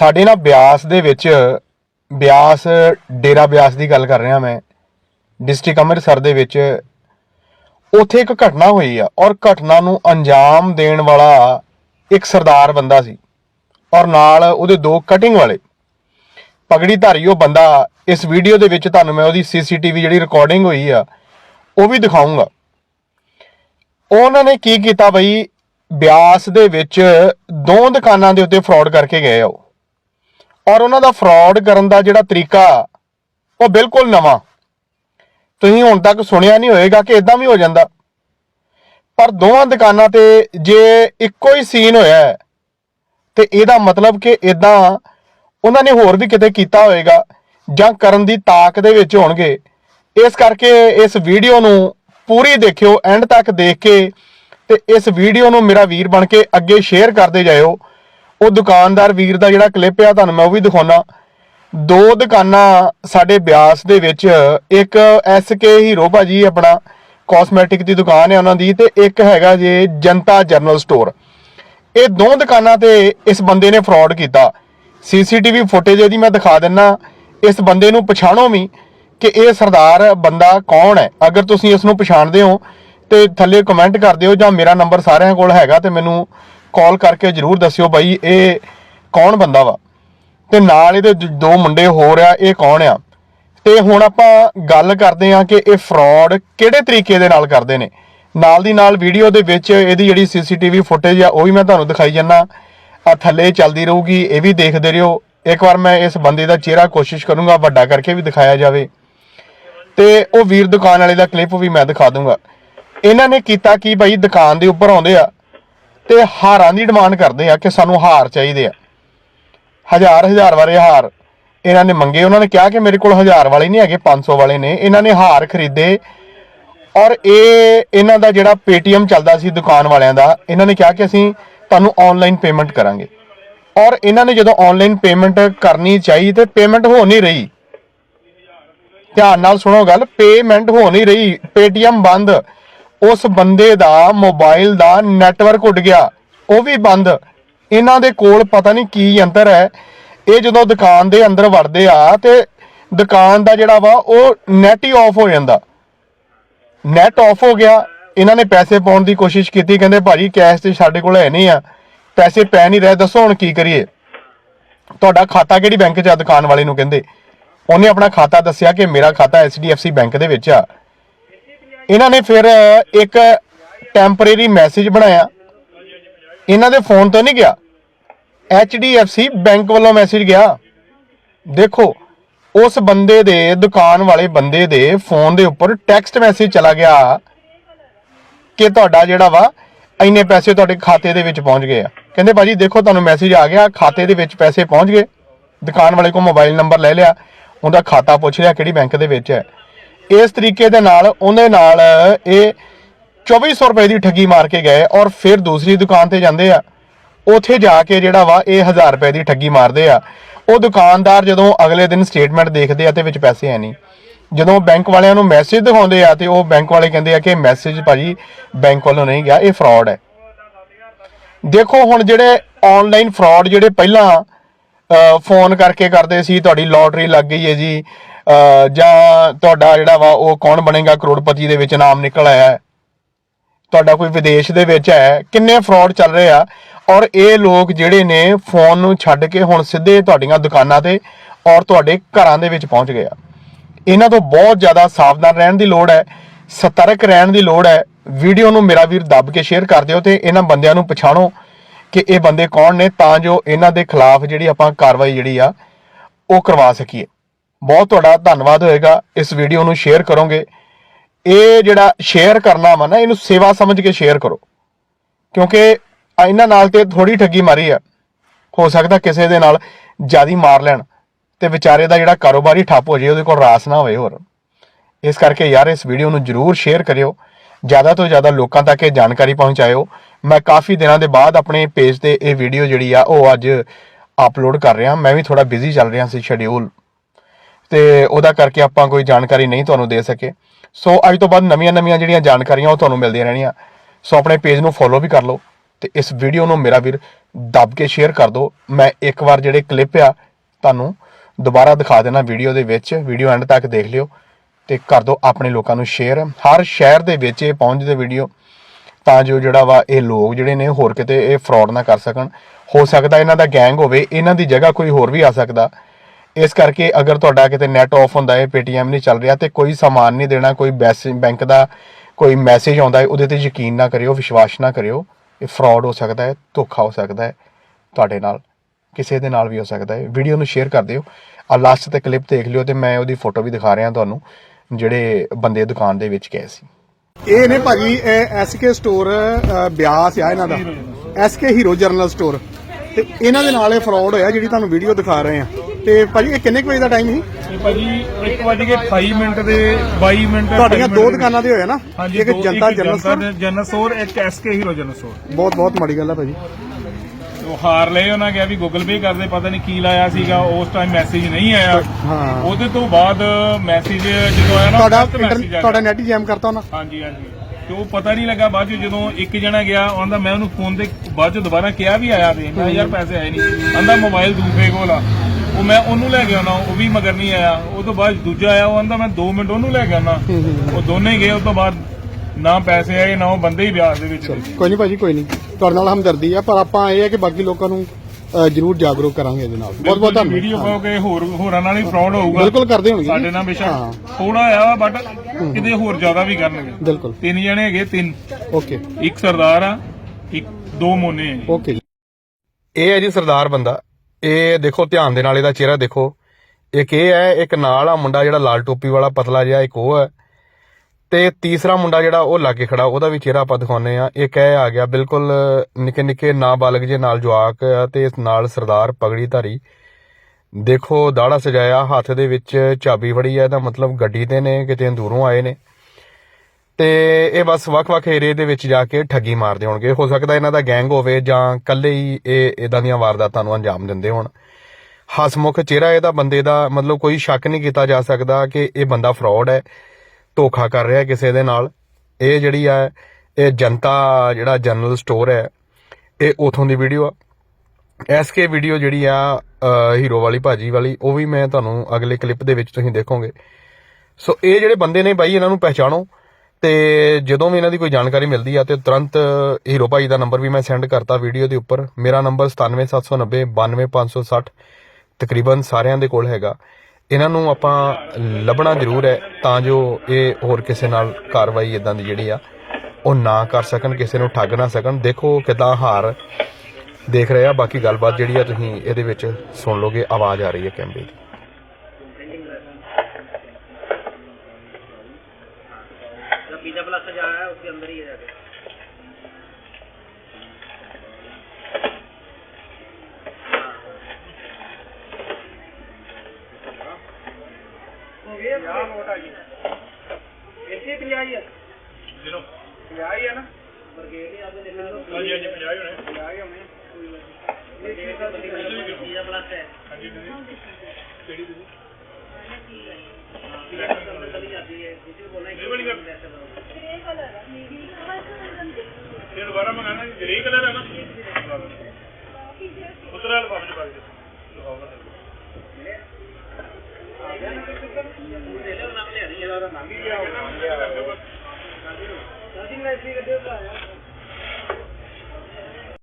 ਸਾਡੇ ਨਾ ਬਿਆਸ ਦੇ ਵਿੱਚ, ਬਿਆਸ, ਡੇਰਾ ਬਿਆਸ ਦੀ ਗੱਲ ਕਰ ਰਿਹਾ ਮੈਂ, ਡਿਸਟ੍ਰਿਕਟ ਅੰਮ੍ਰਿਤਸਰ ਦੇ ਵਿੱਚ, ਉੱਥੇ ਇੱਕ ਘਟਨਾ ਹੋਈ ਆ ਔਰ ਘਟਨਾ ਨੂੰ ਅੰਜਾਮ ਦੇਣ ਵਾਲਾ ਇੱਕ ਸਰਦਾਰ ਬੰਦਾ ਸੀ ਔਰ ਨਾਲ ਉਹਦੇ ਦੋ ਕਟਿੰਗ ਵਾਲੇ। ਪਗੜੀ ਧਾਰੀ ਉਹ ਬੰਦਾ, ਇਸ ਵੀਡੀਓ ਦੇ ਵਿੱਚ ਤੁਹਾਨੂੰ ਮੈਂ ਉਹਦੀ ਸੀਸੀਟੀਵੀ ਜਿਹੜੀ ਰਿਕਾਰਡਿੰਗ ਹੋਈ ਆ, ਉਹ ਵੀ ਦਿਖਾਉਂਗਾ ਉਹਨਾਂ ਨੇ ਕੀ ਕੀਤਾ ਬਈ, ਬਿਆਸ ਦੇ ਵਿੱਚ ਦੋ ਦੁਕਾਨਾਂ ਦੇ ਉੱਤੇ ਫਰਾਡ ਕਰਕੇ ਗਏ ਆ ਉਹ। ਔਰ ਉਹਨਾਂ ਦਾ ਫਰਾਡ ਕਰਨ ਦਾ ਜਿਹੜਾ ਤਰੀਕਾ ਉਹ ਬਿਲਕੁਲ ਨਵਾਂ। ਤੁਸੀਂ ਹੁਣ ਤੱਕ ਸੁਣਿਆ ਨਹੀਂ ਹੋਏਗਾ ਕਿ ਇਦਾਂ ਵੀ ਹੋ ਜਾਂਦਾ। ਪਰ ਦੋਵਾਂ ਦੁਕਾਨਾਂ ਤੇ ਜੇ ਇੱਕੋ ਹੀ ਸੀਨ ਹੋਇਆ ਹੈ, ਤੇ ਇਹਦਾ ਮਤਲਬ ਕਿ ਇਦਾਂ ਉਹਨਾਂ ਨੇ ਹੋਰ ਵੀ ਕਿਤੇ ਕੀਤਾ ਹੋਵੇਗਾ ਜਾਂ ਕਰਨ ਦੀ ਤਾਕ ਦੇ ਵਿੱਚ ਹੋਣਗੇ। ਇਸ ਕਰਕੇ ਇਸ ਵੀਡੀਓ ਨੂੰ ਪੂਰੀ ਦੇਖਿਓ ਐਂਡ ਤੱਕ ਦੇਖ ਕੇ ਤੇ ਇਸ ਵੀਡੀਓ ਨੂੰ ਮੇਰਾ ਵੀਰ ਬਣ ਕੇ ਅੱਗੇ ਸ਼ੇਅਰ ਕਰਦੇ ਜਾਇਓ। ਉਹ ਦੁਕਾਨਦਾਰ ਵੀਰ ਦਾ ਜਿਹੜਾ ਕਲਿੱਪ ਆ, ਤੁਹਾਨੂੰ ਮੈਂ ਉਹ ਵੀ ਦਿਖਾਉਣਾ ਦੋ ਦੁਕਾਨਾਂ ਸਾਡੇ ਬਿਆਸ ਦੇ ਵਿੱਚ, ਇੱਕ ਐਸਕੇ ਹੀਰੋ ਭਾਜੀ ਆਪਣਾ ਕਾਸਮੈਟਿਕ ਦੀ ਦੁਕਾਨ ਹੈ ਉਹਨਾਂ ਦੀ ਤੇ ਇੱਕ ਹੈਗਾ ਜੇ ਜਨਤਾ ਜਰਨਲ ਸਟੋਰ ਇਹ ਦੋ ਦੁਕਾਨਾਂ ਤੇ ਇਸ ਬੰਦੇ ਨੇ ਫਰਾਡ ਕੀਤਾ। ਸੀਸੀਟੀਵੀ ਫੁਟੇਜ ਇਹਦੀ ਮੈਂ ਦਿਖਾ ਦਿੰਨਾ। ਇਸ ਬੰਦੇ ਨੂੰ ਪਛਾਣੋ ਵੀ ਕਿ ਇਹ ਸਰਦਾਰ ਬੰਦਾ ਕੌਣ ਹੈ। ਅਗਰ ਤੁਸੀਂ ਇਸ ਨੂੰ ਪਛਾਣਦੇ ਹੋ ਤੇ ਥੱਲੇ ਕਮੈਂਟ ਕਰ ਦਿਓ ਜਾਂ ਮੇਰਾ ਨੰਬਰ ਸਾਰਿਆਂ ਕੋਲ ਹੈਗਾ ਤੇ ਮੈਨੂੰ ਕਾਲ ਕਰਕੇ ਜਰੂਰ ਦੱਸਿਓ ਬਾਈ ਇਹ ਕੌਣ ਬੰਦਾ ਵਾ। ਤੇ ਨਾਲ ਇਹਦੇ ਦੋ ਮੁੰਡੇ ਹੋਰ ਆ, ਇਹ ਕੌਣ ਆ। ਤੇ ਹੁਣ ਆਪਾਂ ਗੱਲ ਕਰਦੇ ਆ ਕਿ ਇਹ ਫਰਾਡ ਕਿਹੜੇ ਤਰੀਕੇ ਦੇ ਨਾਲ ਕਰਦੇ ਨੇ। ਨਾਲ ਦੀ ਨਾਲ ਵੀਡੀਓ ਦੇ ਵਿੱਚ ਇਹਦੀ ਜਿਹੜੀ ਸੀਸੀਟੀਵੀ ਫੁਟੇਜ ਆ, ਉਹ ਵੀ ਮੈਂ ਤੁਹਾਨੂੰ ਦਿਖਾਈ ਜੰਨਾ ਆ ਥੱਲੇ ਚੱਲਦੀ ਰਹੂਗੀ, ਇਹ ਵੀ ਦੇਖਦੇ ਰਹੋ। ਇੱਕ ਵਾਰ ਮੈਂ ਇਸ ਬੰਦੇ ਦਾ ਚਿਹਰਾ ਕੋਸ਼ਿਸ਼ ਕਰੂੰਗਾ, ਵੱਡਾ ਕਰਕੇ ਵੀ ਦਿਖਾਇਆ ਜਾਵੇ। ਤੇ ਉਹ ਵੀਰ ਦੁਕਾਨ ਵਾਲੇ ਦਾ ਕਲਿੱਪ ਵੀ ਮੈਂ ਦਿਖਾ ਦੂੰਗਾ। ਇਹਨਾਂ ਨੇ ਕੀਤਾ ਕੀ ਭਾਈ ਦੁਕਾਨ ਦੇ ਉੱਪਰ ਆਉਂਦੇ ਆ। ਤੇ ਹਾਰਾਂ ਦੀ ਡਿਮਾਂਡ ਕਰਦੇ ਆ ਕਿ ਸਾਨੂੰ ਹਾਰ ਚਾਹੀਦੇ ਆ। ਹਜ਼ਾਰ ਹਜ਼ਾਰ ਵਾਲੇ ਹਾਰ ਇਹਨਾਂ ਨੇ ਮੰਗੇ। ਉਹਨਾਂ ਨੇ ਕਿਹਾ ਕਿ ਮੇਰੇ ਕੋਲ ਹਜ਼ਾਰ ਵਾਲੇ ਨਹੀਂ ਹੈਗੇ 500 ਵਾਲੇ ਨੇ। ਇਹਨਾਂ ਨੇ ਹਾਰ ਖਰੀਦੇ ਔਰ ਇਹ ਇਹਨਾਂ ਦਾ ਜਿਹੜਾ ਪੇਟੀਐਮ ਚੱਲਦਾ ਸੀ ਦੁਕਾਨ ਵਾਲਿਆਂ ਦਾ, ਇਹਨਾਂ ਨੇ ਕਿਹਾ ਕਿ ਅਸੀਂ ਤੁਹਾਨੂੰ ਆਨਲਾਈਨ ਪੇਮੈਂਟ ਕਰਾਂਗੇ। ਔਰ ਇਹਨਾਂ ਨੇ ਜਦੋਂ ਆਨਲਾਈਨ ਪੇਮੈਂਟ ਕਰਨੀ ਚਾਹੀ ਤੇ ਪੇਮੈਂਟ ਹੋ ਨਹੀਂ ਰਹੀ। ਧਿਆਨ ਨਾਲ ਸੁਣੋ ਗੱਲ ਪੇਮੈਂਟ ਹੋ ਨਹੀਂ ਰਹੀ। ਪੇਟੀਐਮ ਬੰਦ। ਉਸ ਬੰਦੇ ਦਾ ਮੋਬਾਈਲ ਦਾ ਨੈਟਵਰਕ ਉੱਡ ਗਿਆ। ਉਹ ਵੀ ਬੰਦ। ਇਹਨਾਂ ਦੇ ਕੋਲ ਪਤਾ ਨਹੀਂ ਕੀ ਯੰਤਰ ਹੈ। ਇਹ ਜਦੋਂ ਦੁਕਾਨ ਦੇ ਅੰਦਰ ਵੜਦੇ ਆ ਤੇ ਦੁਕਾਨ ਦਾ ਜਿਹੜਾ ਵਾ, ਉਹ ਨੈਟ ਹੀ ਆਫ ਹੋ ਜਾਂਦਾ। ਨੈਟ ਆਫ ਹੋ ਗਿਆ। ਇਹਨਾਂ ਨੇ ਪੈਸੇ ਪਾਉਣ ਦੀ ਕੋਸ਼ਿਸ਼ ਕੀਤੀ। ਕਹਿੰਦੇ, ਭਾਜੀ ਕੈਸ਼ ਤੇ ਸਾਡੇ ਕੋਲ ਹੈ ਨਹੀਂ ਆ। ਪੈਸੇ ਪੈ ਨਹੀਂ ਰਹੇ। ਦੱਸੋ ਹੁਣ ਕੀ ਕਰੀਏ? ਤੁਹਾਡਾ ਖਾਤਾ ਕਿਹੜੀ ਬੈਂਕ 'ਚ ਆ? ਦੁਕਾਨ ਵਾਲੇ ਨੂੰ ਕਹਿੰਦੇ। ਉਹਨੇ ਆਪਣਾ ਖਾਤਾ ਦੱਸਿਆ ਕਿ ਮੇਰਾ ਖਾਤਾ HDFC ਬੈਂਕ ਦੇ ਵਿੱਚ ਆ। ਇਹਨਾਂ ਨੇ ਫਿਰ ਇੱਕ ਟੈਂਪਰੇਰੀ ਮੈਸੇਜ ਬਣਾਇਆ। ਇਹਨਾਂ ਦੇ ਫੋਨ ਤੋਂ ਨਹੀਂ ਗਿਆ। HDFC ਬੈਂਕ ਵੱਲੋਂ ਮੈਸੇਜ ਗਿਆ। ਦੇਖੋ, ਉਸ ਬੰਦੇ ਦੇ, ਦੁਕਾਨ ਵਾਲੇ ਬੰਦੇ ਦੇ ਫੋਨ ਦੇ ਉੱਪਰ ਟੈਕਸਟ ਮੈਸੇਜ ਚਲਾ ਗਿਆ ਕਿ ਤੁਹਾਡਾ ਜਿਹੜਾ ਵਾ, ਇੰਨੇ ਪੈਸੇ ਤੁਹਾਡੇ ਖਾਤੇ ਦੇ ਵਿੱਚ ਪਹੁੰਚ ਗਏ ਆ। ਕਹਿੰਦੇ, ਭਾਜੀ, ਦੇਖੋ, ਤੁਹਾਨੂੰ ਮੈਸੇਜ ਆ ਗਿਆ, ਖਾਤੇ ਦੇ ਵਿੱਚ ਪੈਸੇ ਪਹੁੰਚ ਗਏ। ਦੁਕਾਨ ਵਾਲੇ ਕੋਲ ਮੋਬਾਈਲ ਨੰਬਰ ਲੈ ਲਿਆ। ਉਹਦਾ ਖਾਤਾ ਪੁੱਛ ਲਿਆ ਕਿਹੜੀ ਬੈਂਕ ਦੇ ਵਿੱਚ ਹੈ। ਇਸ ਤਰੀਕੇ ਦੇ ਨਾਲ ਉਹਦੇ ਨਾਲ ਇਹ 2400 ਰੁਪਏ ਦੀ ਠੱਗੀ ਮਾਰ ਕੇ ਗਏ ਔਰ ਫਿਰ ਦੂਸਰੀ ਦੁਕਾਨ ਤੇ ਜਾਂਦੇ ਆ। ਉਥੇ ਜਾ ਕੇ ਜਿਹੜਾ ਵਾ ਇਹ 1000 ਰੁਪਏ ਦੀ ਠੱਗੀ ਮਾਰਦੇ ਆ। ਉਹ ਦੁਕਾਨਦਾਰ ਜਦੋਂ ਅਗਲੇ ਦਿਨ ਸਟੇਟਮੈਂਟ ਦੇਖਦੇ ਆ ਤੇ ਵਿੱਚ ਪੈਸੇ ਹੈ ਨਹੀਂ। ਜਦੋਂ ਬੈਂਕ ਵਾਲਿਆਂ ਨੂੰ ਮੈਸੇਜ ਦਿਖਾਉਂਦੇ ਆ ਤੇ ਉਹ ਬੈਂਕ ਵਾਲੇ ਕਹਿੰਦੇ ਆ ਕਿ ਮੈਸੇਜ ਭਾਜੀ ਬੈਂਕ ਵੱਲੋਂ ਨਹੀਂ ਗਿਆ, ਇਹ ਫਰਾਡ ਹੈ। ਦੇਖੋ ਹੁਣ ਜਿਹੜੇ ਆਨਲਾਈਨ ਫਰਾਡ ਜਿਹੜੇ ਪਹਿਲਾਂ ਫੋਨ ਕਰਕੇ ਕਰਦੇ ਸੀ, ਤੁਹਾਡੀ ਲੋਟਰੀ ਲੱਗ ਗਈ ਹੈ ਜੀ ਜਾਂ ਤੁਹਾਡਾ ਜਿਹੜਾ ਵਾ ਉਹ ਕੌਣ ਬਣੇਗਾ ਕਰੋੜਪਤੀ ਦੇ ਵਿੱਚ ਨਾਮ ਨਿਕਲ ਆਇਆ ਹੈ? ਤੁਹਾਡਾ ਕੋਈ ਵਿਦੇਸ਼ ਦੇ ਵਿੱਚ ਹੈ? ਕਿੰਨੇ ਫਰਾਡ ਚੱਲ ਰਹੇ ਆ? ਔਰ ਇਹ ਲੋਕ ਜਿਹੜੇ ਨੇ ਫੋਨ ਨੂੰ ਛੱਡ ਕੇ ਹੁਣ ਸਿੱਧੇ ਤੁਹਾਡੀਆਂ ਦੁਕਾਨਾਂ ਤੇ ਔਰ ਤੁਹਾਡੇ ਘਰਾਂ ਦੇ ਵਿੱਚ ਪਹੁੰਚ ਗਏ ਆ। ਇਹਨਾਂ ਤੋਂ ਬਹੁਤ ਜ਼ਿਆਦਾ ਸਾਵਧਾਨ ਰਹਿਣ ਦੀ ਲੋੜ ਹੈ, ਸਤਰਕ ਰਹਿਣ ਦੀ ਲੋੜ ਹੈ। ਵੀਡੀਓ ਨੂੰ ਮੇਰਾ ਵੀਰ ਦੱਬ ਕੇ ਸ਼ੇਅਰ ਕਰ ਦਿਓ ਤੇ ਇਹਨਾਂ ਬੰਦਿਆਂ ਨੂੰ ਪਛਾਣੋ ਕਿ ਇਹ ਬੰਦੇ ਕੌਣ ਨੇ ਤਾਂ ਜੋ ਇਹਨਾਂ ਦੇ ਖਿਲਾਫ ਜਿਹੜੀ ਆਪਾਂ ਕਾਰਵਾਈ ਜਿਹੜੀ ਆ, ਉਹ ਕਰਵਾ ਸਕੀਏ। ਬਹੁਤ ਤੁਹਾਡਾ ਧੰਨਵਾਦ ਹੋਏਗਾ। ਇਸ ਵੀਡੀਓ ਨੂੰ ਸ਼ੇਅਰ ਕਰੋਗੇ। ਇਹ ਜਿਹੜਾ ਸ਼ੇਅਰ ਕਰਨਾ ਵਾ ਨਾ, ਇਹਨੂੰ ਸੇਵਾ ਸਮਝ ਕੇ ਸ਼ੇਅਰ ਕਰੋ। ਕਿਉਂਕਿ ਇਹਨਾਂ ਨਾਲ ਤੇ ਥੋੜੀ ਠੱਗੀ ਮਾਰੀ ਆ। ਹੋ ਸਕਦਾ ਕਿਸੇ ਦੇ ਨਾਲ ਜਿਆਦੀ ਮਾਰ ਲੈਣ ਤੇ ਵਿਚਾਰੇ ਦਾ ਜਿਹੜਾ ਕਾਰੋਬਾਰ ਹੀ ਠੱਪ ਹੋ ਜੇ, ਉਹਦੇ ਕੋਲ ਰਾਸ ਨਾ ਹੋਵੇ ਹੋਰ। ਇਸ ਕਰਕੇ ਯਾਰ, ਇਸ ਵੀਡੀਓ ਨੂੰ ਜਰੂਰ ਸ਼ੇਅਰ ਕਰਿਓ। ਜ਼ਿਆਦਾ ਤੋਂ ਜ਼ਿਆਦਾ ਲੋਕਾਂ ਤੱਕ ਇਹ ਜਾਣਕਾਰੀ ਪਹੁੰਚਾਇਓ। ਮੈਂ ਕਾਫੀ ਦਿਨਾਂ ਦੇ ਬਾਅਦ ਆਪਣੇ ਪੇਜ ਤੇ ਇਹ ਵੀਡੀਓ ਜਿਹੜੀ ਆ, ਉਹ ਅੱਜ ਅਪਲੋਡ ਕਰ ਰਿਹਾ। ਮੈਂ ਵੀ ਥੋੜਾ ਬਿਜ਼ੀ ਚੱਲ ਰਿਹਾ ਸੀ ਸ਼ਡਿਊਲ ਤੇ ਉਹਦਾ ਕਰਕੇ ਆਪਾਂ ਕੋਈ ਜਾਣਕਾਰੀ ਨਹੀਂ ਤੁਹਾਨੂੰ ਦੇ ਸਕੇ। ਸੋ ਅੱਜ ਤੋਂ ਬਾਅਦ ਨਵੀਆਂ-ਨਵੀਆਂ ਜਿਹੜੀਆਂ ਜਾਣਕਾਰੀਆਂ ਉਹ ਤੁਹਾਨੂੰ ਮਿਲਦੀਆਂ ਰਹਿਣੀਆਂ। ਸੋ ਆਪਣੇ ਪੇਜ ਨੂੰ ਫੋਲੋ ਵੀ ਕਰ ਲਓ ਤੇ ਇਸ ਵੀਡੀਓ ਨੂੰ ਮੇਰਾ ਵੀਰ ਦੱਬ ਕੇ ਸ਼ੇਅਰ ਕਰ ਦਿਓ। ਮੈਂ ਇੱਕ ਵਾਰ ਜਿਹੜੇ ਕਲਿੱਪ ਆ ਤੁਹਾਨੂੰ ਦੁਬਾਰਾ ਦਿਖਾ ਦੇਣਾ ਵੀਡੀਓ ਦੇ ਵਿੱਚ। ਵੀਡੀਓ ਐਂਡ ਤੱਕ ਦੇਖ ਲਿਓ ਤੇ ਕਰ ਦਿਓ ਆਪਣੇ ਲੋਕਾਂ ਨੂੰ ਸ਼ੇਅਰ ਹਰ ਸ਼ਹਿਰ ਦੇ ਵਿੱਚ ਇਹ ਪਹੁੰਚਦੇ ਵੀਡੀਓ ਤਾਂ ਜੋ ਜਿਹੜਾ ਵਾ ਇਹ ਲੋਕ ਜਿਹੜੇ ਨੇ ਹੋਰ ਕਿਤੇ ਇਹ ਫਰਾਡ ਨਾ ਕਰ ਸਕਣ। ਹੋ ਸਕਦਾ ਇਹਨਾਂ ਦਾ ਗੈਂਗ ਹੋਵੇ, ਇਹਨਾਂ ਦੀ ਜਗ੍ਹਾ ਕੋਈ ਹੋਰ ਵੀ ਆ ਸਕਦਾ। ਇਸ ਕਰਕੇ ਅਗਰ ਤੁਹਾਡਾ ਕਿਤੇ ਨੈਟ ਆਫ ਹੁੰਦਾ ਹੈ Paytm ਨਹੀਂ ਚੱਲ ਰਿਹਾ ਤੇ ਕੋਈ ਸਮਾਨ ਨਹੀਂ ਦੇਣਾ, ਕੋਈ ਬੈਂਕ ਦਾ ਕੋਈ ਮੈਸੇਜ ਆਉਂਦਾ ਹੈ, ਉਹਦੇ ਤੇ ਯਕੀਨ ਨਾ ਕਰਿਓ, ਵਿਸ਼ਵਾਸ ਨਾ ਕਰਿਓ, ਇਹ ਫਰਾਡ ਹੋ ਸਕਦਾ ਹੈ, ਧੋਖਾ ਹੋ ਸਕਦਾ ਹੈ ਤੁਹਾਡੇ ਨਾਲ, ਕਿਸੇ ਦੇ ਨਾਲ ਵੀ ਹੋ ਸਕਦਾ ਹੈ। ਵੀਡੀਓ ਨੂੰ ਸ਼ੇਅਰ ਕਰ ਦਿਓ। ਆ ਲਾਸਟ ਤੇ ਕਲਿੱਪ ਦੇਖ ਲਿਓ ਤੇ ਮੈਂ ਉਹਦੀ ਫੋਟੋ ਵੀ ਦਿਖਾ ਰਿਹਾ ਤੁਹਾਨੂੰ, ਜਿਹੜੇ ਬੰਦੇ ਦੁਕਾਨ ਦੇ ਵਿੱਚ ਗਏ ਸੀ। ਇਹ ਨੇ ਭਾਜੀ ਐਸਕੇ ਸਟੋਰ ਬਿਆਸ ਆ ਇਹਨਾਂ ਦਾ। ਐਸਕੇ ਹੀਰੋ ਜਰਨਲ ਸਟੋਰ ਤੇ ਇਹਨਾਂ ਦੇ ਨਾਲ ਇਹ ਫਰਾਡ ਹੋਇਆ ਜਿਹੜੀ ਤੁਹਾਨੂੰ ਵੀਡੀਓ ਦਿਖਾ ਰਹੇ ਆ ਤੇ ਭਾਜੀ ਇਹ ਕਿੰਨੇ ਕੁ ਵਜੇ ਦਾ ਟਾਈਮ ਸੀ? ਭਾਜੀ 1 ਵਜੇ ਕੇ 28 ਮਿੰਟ ਦੇ 22 ਮਿੰਟ ਤੁਹਾਡੀਆਂ 28 ਦੋ ਦੁਕਾਨਾਂ ਤੇ ਹੋਇਆ ਨਾ? ਹਾਂਜੀ ਇੱਕ Janta Janta store general store ਇੱਕ ਐਸਕੇ ਹੀਰੋ ਜਨਰਲ ਸਟੋਰ। ਬਹੁਤ ਬਹੁਤ ਮਾੜੀ ਗੱਲ ਆ ਭਾਜੀ। ਉਹ ਹਾਰ ਲਏ ਉਹਨਾਂ ਕਿਹਾ ਵੀ ਗੂਗਲ ਪੇ ਕਰਦੇ ਪਤਾ ਨਹੀਂ ਕੀ ਲਾਇਆ ਸੀਗਾ ਉਸ ਟਾਈਮ ਮੈਸੇਜ ਨਹੀਂ ਆਇਆ। ਹਾਂ। ਉਹਦੇ ਤੋਂ ਬਾਅਦ ਮੈਸੇਜ ਜਦੋਂ ਆਇਆ ਨਾ ਤੁਹਾਡਾ first message ਇੰਟਰ- ਆਇਆ। ਤੁਹਾਡਾ ਨੈਟ ਹੀ ਜੈਮ ਕਰਤਾ ਉਹਨਾਂ। ਹਾਂਜੀ ਹਾਂਜੀ। ਤੇ ਉਹ ਪਤਾ ਨਹੀਂ ਲੱਗਾ ਬਾਅਦ 'ਚ ਜਦੋਂ ਇੱਕ ਜਣਾ ਗਿਆ ਉਹਦਾ ਮੈਂ ਉਹਨੂੰ ਫੋਨ ਤੇ ਬਾਅਦ 'ਚ ਦੁਬਾਰਾ ਕਿਹਾ ਵੀ ਆਇਆ ਤੇ ਮੈਂ ਕਿਹਾ ਯਾਰ ਪੈਸੇ ਆਏ ਨਹੀਂ। ਆਂਦਾ ਮੋਬਾਈਲ ਦੂਸਰੇ ਕੋਲ ਆ। ਉਹ ਮੈਂ ਉਹਨੂੰ ਲੈ ਕੇ ਆਉਣਾ ਉਹ ਵੀ ਮਗਰ ਨਹੀਂ ਆਇਆ। ਉਹ ਤੋਂ ਬਾਅਦ ਦੂਜਾ ਆਇਆ ਉਹ ਆਂਦਾ ਮੈਂ 2 ਮਿੰਟ ਉਹਨੂੰ ਲੈ ਕੇ ਆਉਣਾ। ਉਹ ਦੋਨੇ ਗਏ ਉਸ ਤੋਂ ਬਾਅਦ ਨਾ ਪੈਸੇ ਆਏ ਨਾ ਉਹ ਬੰਦੇ ਹੀ ਵਿਆਜ ਦੇ ਵਿੱਚ। ਕੋਈ ਨਹੀਂ ਭਾਜੀ ਕੋਈ ਨਹੀਂ ਤੁਹਾਡੇ ਨਾਲ ਹਮਦਰਦੀ ਆ ਪਰ ਆਪਾਂ ਇਹ ਹੈ ਕਿ ਬਾਕੀ ਲੋਕਾਂ ਨੂੰ ਅ, ਜ਼ਰੂਰ ਜਾਗਰੂਕ ਕਰਾਂਗੇ ਇਹਦੇ ਨਾਲ। ਬਹੁਤ ਬਹੁਤ ਧੰਨਵਾਦ। ਵੀਡੀਓ। ਪਾਓਗੇ ਹੋਰ ਹੋਰਾਂ ਨਾਲ ਹੀ ਫਰਾਡ ਹੋਊਗਾ। ਬਿਲਕੁਲ ਕਰਦੇ ਹੋਣਗੇ ਜੀ। ਸਾਡੇ ਨਾਲ ਬੇਸ਼ੱਕ ਥੋੜਾ ਆ ਬਟ ਕਿਤੇ ਹੋਰ ਜ਼ਿਆਦਾ ਵੀ ਕਰਨਗੇ। ਬਿਲਕੁਲ। ਤਿੰਨ ਜਣੇ ਹੈਗੇ ਤਿੰਨ। ਓਕੇ। ਇੱਕ ਸਰਦਾਰ ਆ ਇੱਕ ਦੋ ਮੋਨੇ ਆ ਜੀ। ਓਕੇ ਜੀ। ਇਹ ਹੈ ਜੀ ਸਰਦਾਰ ਬੰਦਾ। ਇਹ ਦੇਖੋ, ਧਿਆਨ ਦੇ ਨਾਲ ਇਹਦਾ ਚਿਹਰਾ ਦੇਖੋ। ਇੱਕ ਇਹ ਹੈ, ਇੱਕ ਨਾਲ ਆ ਮੁੰਡਾ ਜਿਹੜਾ ਲਾਲ ਟੋਪੀ ਵਾਲਾ ਪਤਲਾ ਜਿਹਾ, ਇੱਕ ਉਹ ਹੈ। ਤੇ ਤੀਸਰਾ ਮੁੰਡਾ ਜਿਹੜਾ ਉਹ ਲਾਗੇ ਖੜਾ, ਉਹਦਾ ਵੀ ਚਿਹਰਾ ਆਪਾਂ ਦਿਖਾਉਨੇ ਆ ਇੱਕ ਇਹ ਆ ਗਿਆ, ਬਿਲਕੁਲ ਨਿੱਕੇ ਨਿੱਕੇ ਨਾਬਾਲਗ ਜੇ ਨਾਲ ਜਵਾਕ ਆ ਤੇ ਇਸ ਨਾਲ ਸਰਦਾਰ ਪਗੜੀ ਧਾਰੀ। ਦੇਖੋ, ਦਾੜਾ ਸਜਾਇਆ, ਹੱਥ ਦੇ ਵਿੱਚ ਚਾਬੀ ਫੜੀ ਆ, ਇਹਦਾ ਮਤਲਬ ਗੱਡੀ ਤੇ ਨੇ, ਕਿਤੇ ਦੂਰੋਂ ਆਏ ਨੇ। ਤੇ ਇਹ ਬਸ ਵੱਖ-ਵੱਖ ਏਰੀਏ ਦੇ ਵਿੱਚ ਜਾ ਕੇ ਠੱਗੀ ਮਾਰਦੇ ਹੋਣਗੇ। ਹੋ ਸਕਦਾ ਇਹਨਾਂ ਦਾ ਗੈਂਗ ਹੋਵੇ ਜਾਂ ਇਕੱਲੇ ਹੀ ਇਹ ਇਦਾਂ ਦੀਆਂ ਵਾਰਦਾਤਾਂ ਨੂੰ ਅੰਜਾਮ ਦਿੰਦੇ ਹੋਣ। ਹਸਮੁਖ ਚਿਹਰਾ ਇਹਦਾ ਬੰਦੇ ਦਾ ਮਤਲਬ ਕੋਈ ਸ਼ੱਕ ਨਹੀਂ ਕੀਤਾ ਜਾ ਸਕਦਾ ਕਿ ਇਹ ਬੰਦਾ ਫਰਾਡ ਹੈ, ਧੋਖਾ ਕਰ ਰਿਹਾ ਕਿਸੇ ਦੇ ਨਾਲ। ਇਹ ਜਿਹੜੀ ਆ, ਇਹ ਜਨਤਾ ਜਿਹੜਾ ਜਨਰਲ ਸਟੋਰ ਹੈ, ਇਹ ਉਥੋਂ ਦੀ ਵੀਡੀਓ ਆ। ਐਸਕੇ ਵੀਡੀਓ ਜਿਹੜੀ ਆ ਹੀਰੋ ਵਾਲੀ, ਭਾਜੀ ਵਾਲੀ, ਉਹ ਵੀ ਮੈਂ ਤੁਹਾਨੂੰ ਅਗਲੇ ਕਲਿੱਪ ਦੇ ਵਿੱਚ ਤੁਸੀਂ ਦੇਖੋਗੇ। ਸੋ ਇਹ ਜਿਹੜੇ ਬੰਦੇ ਨੇ ਬਾਈ, ਇਹਨਾਂ ਨੂੰ ਪਹਿਚਾਣੋ। ਤੇ ਜਦੋਂ ਵੀ ਇਹਨਾਂ ਦੀ ਕੋਈ ਜਾਣਕਾਰੀ ਮਿਲਦੀ ਆ ਤੇ ਤੁਰੰਤ ਹੀਰੋ ਭਾਈ ਦਾ ਨੰਬਰ ਵੀ ਮੈਂ ਸੈਂਡ ਕਰਤਾ ਵੀਡੀਓ ਦੇ ਉੱਪਰ। ਮੇਰਾ ਨੰਬਰ 97790 92560 ਤਕਰੀਬਨ ਸਾਰਿਆਂ ਦੇ ਕੋਲ ਹੈਗਾ। ਇਹਨਾਂ ਨੂੰ ਆਪਾਂ ਲੱਭਣਾ ਜ਼ਰੂਰ ਹੈ ਤਾਂ ਜੋ ਇਹ ਹੋਰ ਕਿਸੇ ਨਾਲ ਕਾਰਵਾਈ ਇਦਾਂ ਦੀ ਜਿਹੜੀ ਆ, ਉਹ ਨਾ ਕਰ ਸਕਣ, ਕਿਸੇ ਨੂੰ ਠੱਗ ਨਾ ਸਕਣ। ਦੇਖੋ ਕਿਦਾਂ ਹਾਰ ਦੇਖ ਰਹੇ ਆ। ਬਾਕੀ ਗੱਲਬਾਤ ਜਿਹੜੀ ਆ ਤੁਸੀਂ ਇਹਦੇ ਵਿੱਚ ਸੁਣ ਲੋਗੇ। ਆਵਾਜ਼ ਆ ਰਹੀ ਹੈ ਕੈਮਰੇ ਦੀ। जो पिज्जा प्लस से जा रहा है उसके अंदर ही है जाके हो गया यार नोट आ गई ऐसे पंजाह ही है ਜਦੋਂ पंजाह ही है ना ब्रिगेड ही आपने देखा तो ਹਾਂਜੀ ਹਾਂਜੀ 50 ਦੁਬਾਰਾ ਮੰਗਾਣਾ ਗ੍ਰੇ ਕਲਰ ਹੈ ਨਾ ਉਤਰਾ ਲਫਾਫੇ ਚ ਪਾ ਦੇ ਆ। ਗਿਆ ਨਾ ਕਿਤੇ ਲੈ ਲਓ ਨਾਮ ਲੈ ਰਹੀ ਹੈ ਨਾਮ ਹੀ ਲਿਆ ਹੋ ਗਿਆ ਕਾਦੀ ਨੂੰ ਕਾਦੀ ਨੂੰ ਐਸੀ ਕਰਦੇ ਹੋ ਭਰਾ